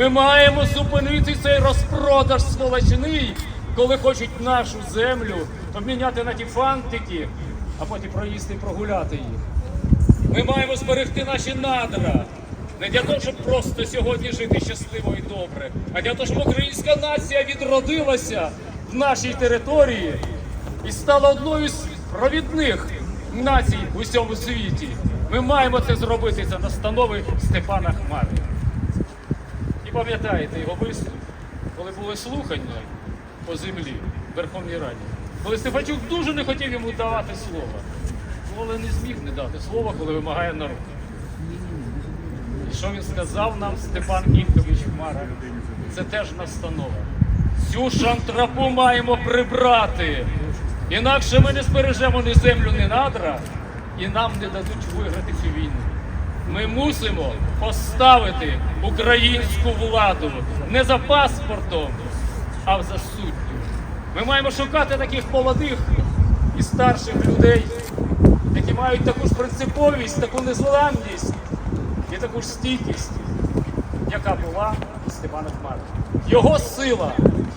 Ми маємо зупинити цей розпродаж сволочний, коли хочуть нашу землю обміняти на ті фантики, а потім проїсти і прогуляти їх. Ми маємо зберегти наші надра. Не для того, щоб просто сьогодні жити щасливо і добре, а для того, щоб українська нація відродилася в нашій території і стала одною з провідних націй в усьому світі. Ми маємо це зробити за настанови Степана Хмари. І пам'ятаєте його виступ, коли були слухання по землі в Верховній Раді, коли Стефанчук дуже не хотів йому давати слова. Але не зміг не дати слова, коли вимагає народ. І що він сказав нам Степан Інкович Хмара? Це теж настанова. Цю шантрапу маємо прибрати. Інакше ми не збережемо ні землю, ні надра, і нам не дадуть виграти цю війну. Ми мусимо поставити українську владу не за паспортом, а за суттю. Ми маємо шукати таких молодих і старших людей, які мають таку ж принциповість, таку незламність і таку ж стійкість, яка була у Степана Хмара. Його сила,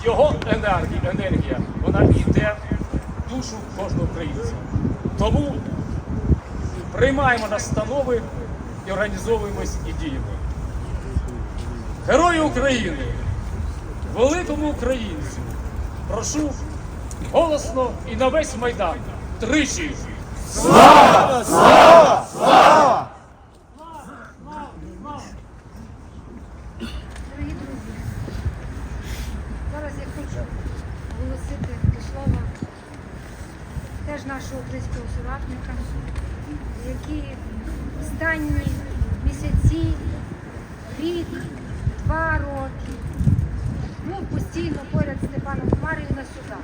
його енергія вона йде в душу кожного українця. Тому приймаємо настанови і організовуємось і діємо. Герої України, великому українцю, прошу голосно і на весь майдан тричі. Дорогі друзі, зараз я хочу оголосити до слова теж нашого українського соратника, які останні місяці, рік, два роки був постійно поряд Степана Хмарина сюди.